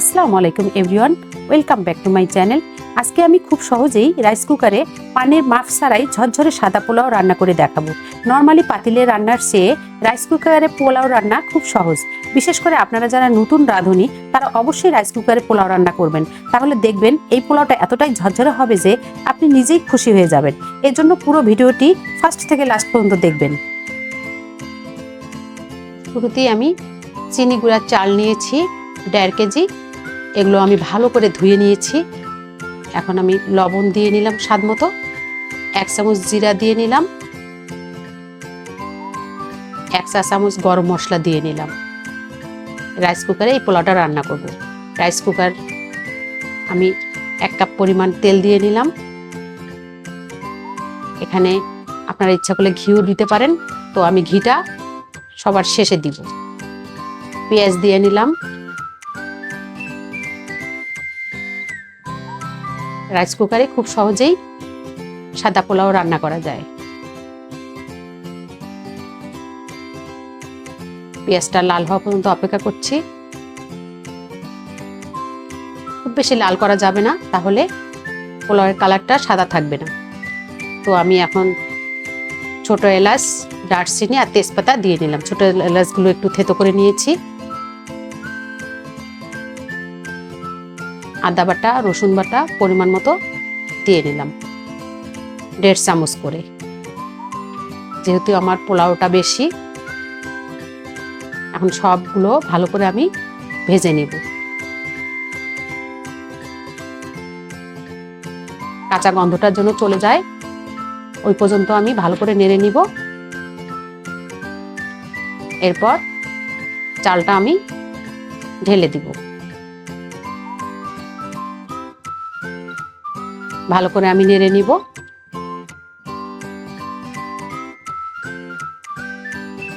আসসালামু আলাইকুম everyone, welcome back to my channel. আজকে আমি খুব সহজেই রাইস কুকারে পানের মাফ ছাড়াই ঝরঝরে সাদা পোলাও রান্না করে দেখাবো। নর্মালি পাতিলে রান্নার চেয়ে রাইস কুকারে পোলাও রান্না খুব সহজ। বিশেষ করে আপনারা যারা নতুন রাঁধুনি, তারা অবশ্যই রাইস কুকারে পোলাও রান্না করবেন। তাহলে দেখবেন এই পোলাওটা এতটাই ঝরঝরে হবে যে আপনি নিজেই খুশি হয়ে যাবেন। এর জন্য পুরো ভিডিওটি ফার্স্ট থেকে লাস্ট পর্যন্ত দেখবেন। শুরুতেই আমি চিনি গুঁড়ার চাল নিয়েছি, দেড় কেজি। এগুলো আমি ভালো করে ধুয়ে নিয়েছি। এখন আমি লবণ দিয়ে নিলাম স্বাদ মতো। এক চামচ জিরা দিয়ে নিলাম। এক চা চামচ গরম মশলা দিয়ে নিলাম। রাইস কুকারে এই পোলাওটা রান্না করব। রাইস কুকার আমি এক কাপ পরিমাণ তেল দিয়ে নিলাম। এখানে আপনারা ইচ্ছা করলে ঘিও দিতে পারেন। তো আমি ঘিটা সবার শেষে দিব। পেঁয়াজ দিয়ে নিলাম। রাইস কুকারে খুব সহজেই সাদা পোলাও রান্না করা যায়। পেঁয়াজটা লাল হওয়া পর্যন্ত অপেক্ষা করছি। খুব বেশি লাল করা যাবে না, তাহলে পোলাওয়ের কালারটা সাদা থাকবে না। তো আমি এখন ছোট এলাচ, দারচিনি আর তেজপাতা দিয়ে নিলাম। ছোট এলাচগুলো একটু থেতো করে নিয়েছি। আদা বাটা, রসুন বাটা পরিমাণ মতো দিয়ে নিলাম। দেড় চামচ করে। যেহেতু আমার পোলাওটা বেশি, এখন সবগুলো ভালো করে আমি ভেজে নিব। কাঁচা গন্ধটার জন্য চলে যায়। ওই পর্যন্ত আমি ভালো করে নেড়ে নিব। এরপর চালটা আমি ঢেলে দিব। ভালো করে আমি নেড়ে নিব।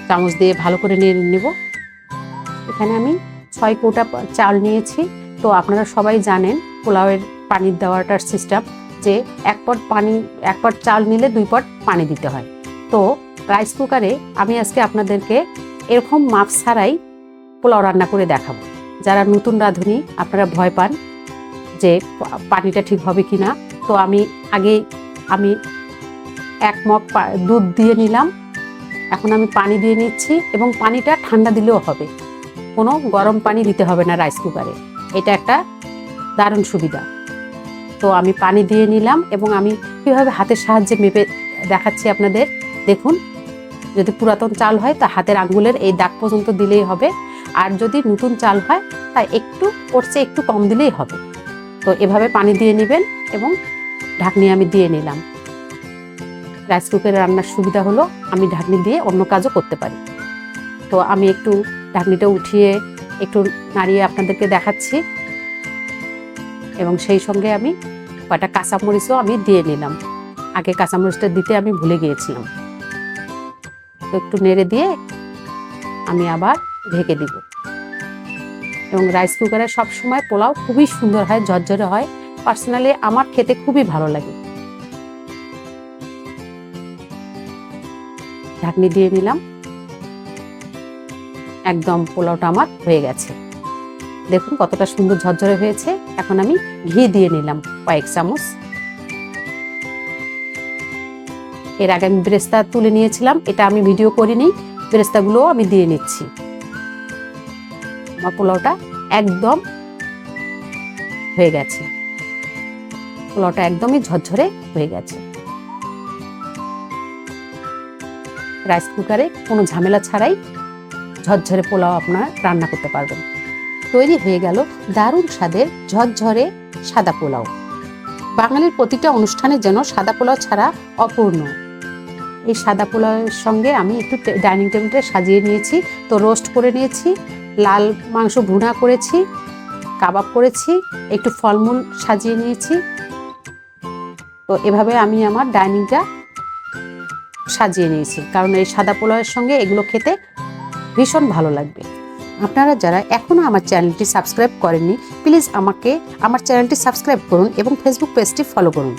চামচ দিয়ে ভালো করে নেড়ে নিব। এখানে আমি ছয় কোটা চাল নিয়েছি। তো আপনারা সবাই জানেন পোলাওয়ের পানির দেওয়াটার সিস্টেম যে এক পট পানি, এক পট চাল নিলে দুই পট পানি দিতে হয়। তো রাইস কুকারে আমি আজকে আপনাদেরকে এরকম মাপ ছাড়াই পোলাও রান্না করে দেখাবো। যারা নতুন রাঁধুনি, আপনারা ভয় পান যে পানিটা ঠিক হবে কি না তো আমি আগে আমি এক মগ দুধ দিয়ে নিলাম। এখন আমি পানি দিয়ে নিচ্ছি এবং পানিটা ঠান্ডা দিলেও হবে। কোনো গরম পানি দিতে হবে না রাইস কুকারে। এটা একটা দারুণ সুবিধা। তো আমি পানি দিয়ে নিলাম এবং আমি কীভাবে হাতের সাহায্যে মেপে দেখাচ্ছি আপনাদের, দেখুন। যদি পুরাতন চাল হয় তা হাতের আঙ্গুলের এই দাগ পর্যন্ত দিলেই হবে। আর যদি নতুন চাল হয় তা একটু করছে একটু কম দিলেই হবে। তো এভাবে পানি দিয়ে নেবেন এবং ঢাকনি আমি দিয়ে নিলাম। রাইস কুকারে রান্নার সুবিধা হলো আমি ঢাকনি দিয়ে অন্য কাজও করতে পারি। তো আমি একটু ঢাকনিটা উঠিয়ে একটু নাড়িয়ে আপনাদেরকে দেখাচ্ছি। এবং সেই সঙ্গে আমি কয়টা কাঁচামরিচও আমি দিয়ে নিলাম। আগে কাঁচামরিচটা দিতে আমি ভুলে গিয়েছিলাম। তো একটু নেড়ে দিয়ে আমি আবার ঢেকে দিব। এবং রাইস কুকারে সবসময় পোলাও খুবই সুন্দর হয়, ঝরঝরে হয়। পার্সোনালি আমার খেতে খুবই ভালো লাগে। ঢাকনি দিয়ে নিলাম। একদম পোলাওটা আমার হয়ে গেছে। দেখুন কতটা সুন্দর ঝরঝরে হয়েছে। এখন আমি ঘি দিয়ে নিলাম কয়েক চামচ। এর আগে আমি ব্রেস্তা তুলে নিয়েছিলাম, এটা আমি ভিডিও করিনি ব্রেস্তাগুলোও আমি দিয়ে নিচ্ছি। আমার পোলাওটা একদম হয়ে গেছে। পোলাওটা একদমই ঝরঝরে হয়ে গেছে। রাইস কুকারে কোনো ঝামেলা ছাড়াই ঝরঝরে পোলাও আপনারা রান্না করতে পারবেন। তৈরি হয়ে গেল দারুণ স্বাদের ঝরঝরে সাদা পোলাও। বাঙালির প্রতিটা অনুষ্ঠানে যেন সাদা পোলাও ছাড়া অপূর্ণ। এই সাদা পোলাওয়ের সঙ্গে আমি একটু ডাইনিং টেবিলটা সাজিয়ে নিয়েছি। তো রোস্ট করে নিয়েছি, লাল মাংস ভুনা করেছি, কাবাব করেছি, একটু ফলমূল সাজিয়ে নিয়েছি। তো এভাবে আমি আমার ডাইনিংটা সাজিয়ে নিয়েছি। কারণ এই সাদা পোলাওয়ের সঙ্গে এগুলো খেতে ভীষণ ভালো লাগবে। আপনারা যারা এখনও আমার চ্যানেলটি সাবস্ক্রাইব করেননি, প্লিজ আমাকে, আমার চ্যানেলটি সাবস্ক্রাইব করুন এবং ফেসবুক পেজটি ফলো করুন।